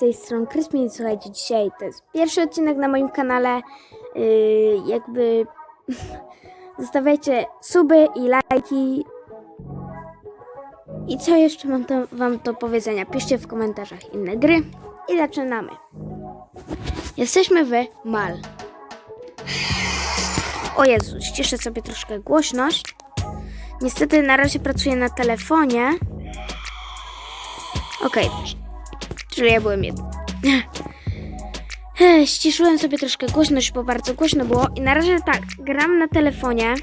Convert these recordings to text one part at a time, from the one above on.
tej strony Kryspin. Słuchajcie, dzisiaj to jest pierwszy odcinek na moim kanale. Yy, jakby zostawiajcie suby i lajki. I co jeszcze mam to, wam do powiedzenia? Piszcie w komentarzach inne gry i zaczynamy. Jesteśmy w Mal. O Jezu, ściszę sobie troszkę głośność. Niestety na razie pracuję na telefonie. Okej, czyli ja byłem jeden. Ściszyłem sobie troszkę głośność, bo bardzo głośno było. I na razie tak, gram na telefonie,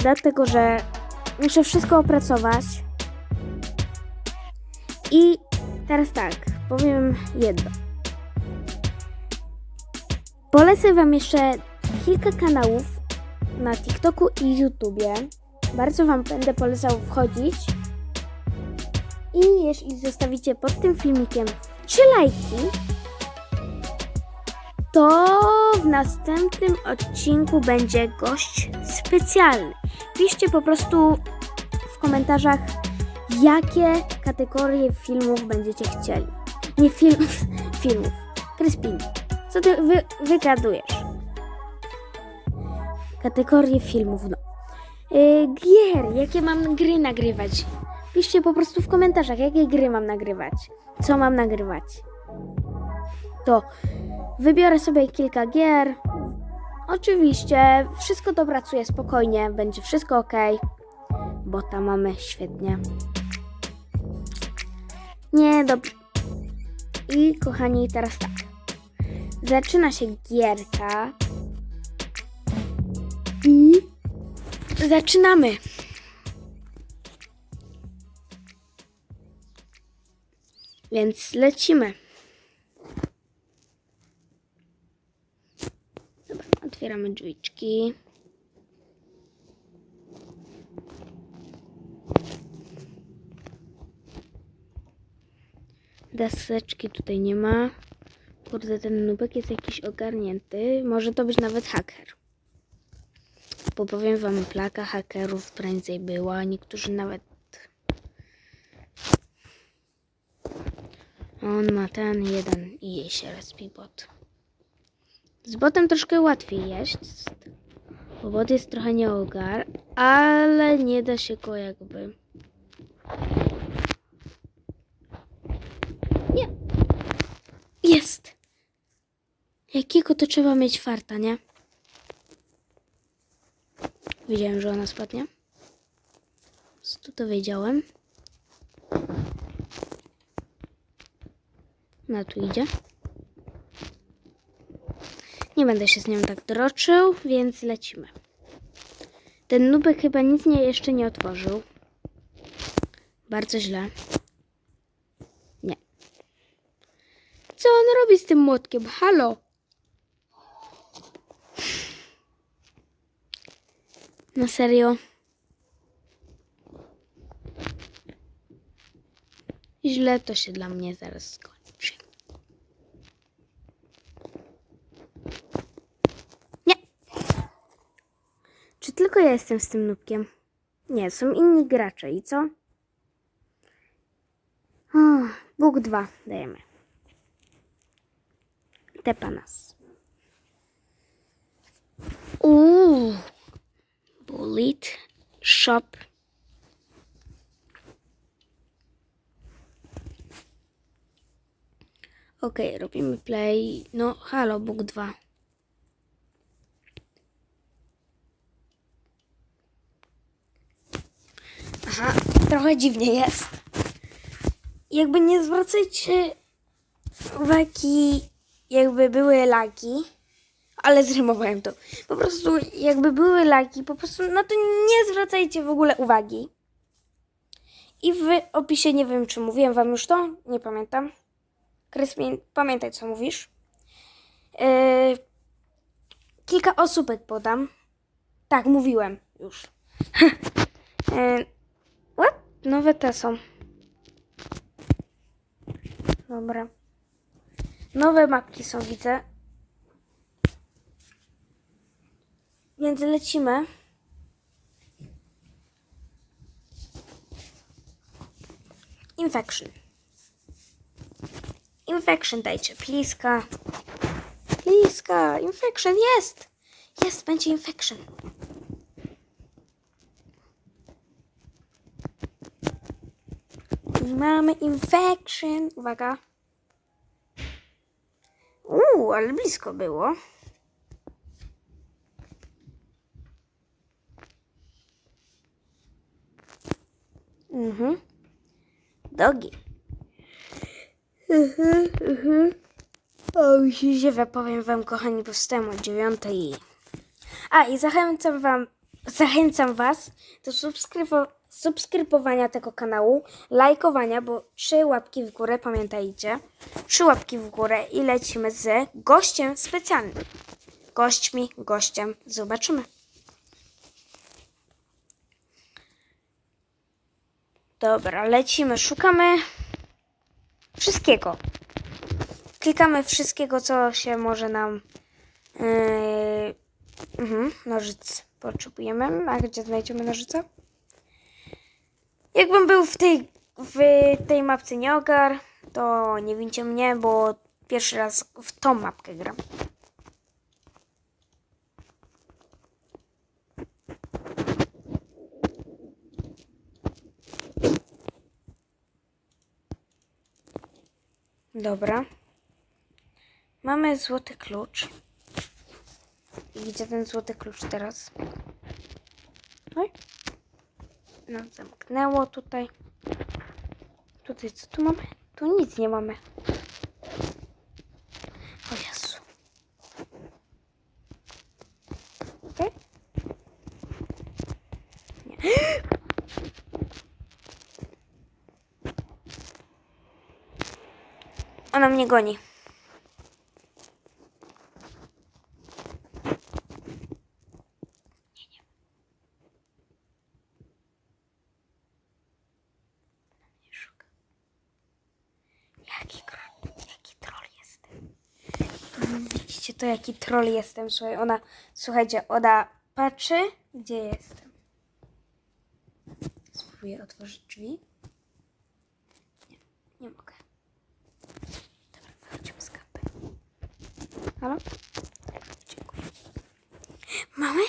dlatego że muszę wszystko opracować. I teraz tak, powiem jedno. Polecę Wam jeszcze kilka kanałów na TikToku i YouTubie. Bardzo Wam będę polecał wchodzić. I jeśli zostawicie pod tym filmikiem 3 lajki, to w następnym odcinku będzie gość specjalny. Piszcie po prostu w komentarzach, jakie kategorie filmów będziecie chcieli. Nie filmów, filmów. Kryspin, co ty wy, wygadujesz? Kategorie filmów, no. Yy, gier, jakie mam gry nagrywać? Piszcie po prostu w komentarzach, jakie gry mam nagrywać. Co mam nagrywać. To wybiorę sobie kilka gier. Oczywiście wszystko dopracuję spokojnie, będzie wszystko ok, bo tam mamy świetnie. Nie, dobrze. I kochani, teraz tak. Zaczyna się gierka. I zaczynamy. Więc lecimy. Dobra, otwieramy drzwiczki. Deseczki tutaj nie ma. Kurde, ten nubek jest jakiś ogarnięty. Może to być nawet haker. Bo powiem wam, plaka hakerów prędzej była. Niektórzy nawet On ma ten jeden i jej się respi bot. Z botem troszkę łatwiej jest, bo bot jest trochę nieogar, ale nie da się go jakby... Nie! Jest! Jakiego to trzeba mieć farta, nie? Wiedziałem, że ona spadnie. Tu to wiedziałem. No tu idzie. Nie będę się z nią tak droczył, więc lecimy. Ten nubek chyba nic nie, jeszcze nie otworzył. Bardzo źle. Nie. Co on robi z tym młotkiem? Halo? Na serio? Źle to się dla mnie zaraz skończy. Nie. Czy tylko ja jestem z tym nubkiem? Nie, są inni gracze i co? Bóg 2 dajemy. Tepa nas. Uuu. Bullet Shop. Okej, robimy play. No, halo, Bóg 2. Aha, trochę dziwnie jest. Jakby nie zwracajcie uwagi, jakby były lagi, ale zrymowałem to. Po prostu jakby były lagi, po prostu na to nie zwracajcie w ogóle uwagi. I w opisie, nie wiem czy mówiłem wam już to, nie pamiętam. Kryspin, pamiętaj co mówisz. Yy, kilka osóbek podam. Tak, mówiłem już. yy, what? Nowe te są. Dobra. Nowe mapki są, widzę. Więc lecimy. Infection. Infection dajcie, pliska. Pliska, infection, jest! Jest, będzie infection. Mamy infection. Uwaga. Uuu, ale blisko było. Mhm. Dogi. Mhm, mhm. O, ziewa, powiem wam, kochani, bo wstałem o dziewiątej. A, i zachęcam wam, zachęcam was do subskrybo- subskrybowania tego kanału, lajkowania, bo trzy łapki w górę, pamiętajcie, trzy łapki w górę i lecimy z gościem specjalnym. Gośćmi, gościem, zobaczymy. Dobra, lecimy, szukamy wszystkiego. Klikamy wszystkiego, co się może nam. Yy, mhm, nożyc potrzebujemy. A gdzie znajdziemy nożyce? Jakbym był w tej, w tej mapce nie ogar, to nie wincie mnie, bo pierwszy raz w tą mapkę gram. Dobra. Mamy złoty klucz. I gdzie ten złoty klucz teraz? Oj. No, zamknęło tutaj. Tutaj co tu mamy? Tu nic nie mamy. O Jezu. Okej. Nie. Ona mnie goni. Jaki jaki troll jestem. Widzicie to, jaki troll jestem. Słuchaj, ona, słuchajcie, ona patrzy, gdzie jestem. Spróbuję otworzyć drzwi. Nie, nie mogę. Dobra, wychodzimy z kapy. Halo? Dziękuję. Mamy?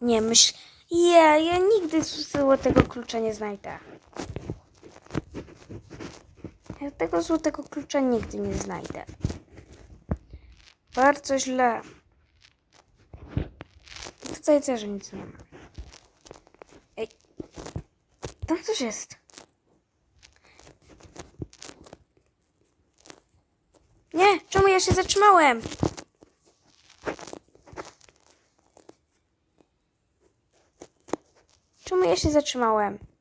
Nie, myśl... Ja, ja nigdy złotego klucza nie znajdę. Ja tego złotego klucza nigdy nie znajdę. Bardzo źle. Tutaj też nic nie ma. Ej. Tam coś jest. Nie, czemu ja się zatrzymałem? Czemu ja się zatrzymałem?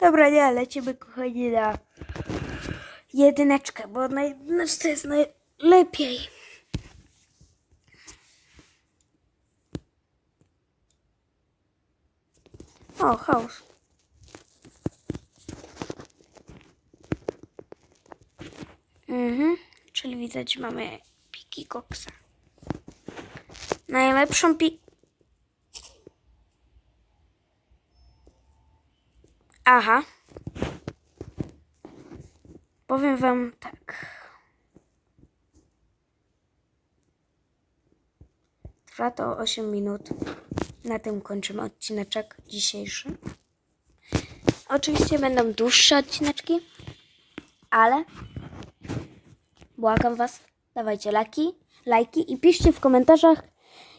Dobra, nie, lecimy kochani na jedyneczkę, bo na jedyneczce jest najlepiej. O, chaos. Mhm, czyli widać mamy piki koksa. Najlepszą pi... Aha. Powiem wam tak. Trwa to 8 minut. Na tym kończymy odcineczek dzisiejszy. Oczywiście będą dłuższe odcineczki, ale błagam was, dawajcie lajki, lajki i piszcie w komentarzach,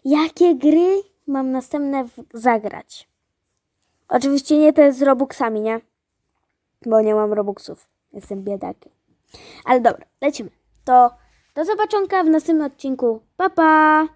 jakie gry mam następne zagrać. Oczywiście nie te z Robuxami, nie? Bo nie mam Robuxów. Jestem biedakiem. Ale dobra, lecimy. To do zobaczonka w następnym odcinku. Pa, pa!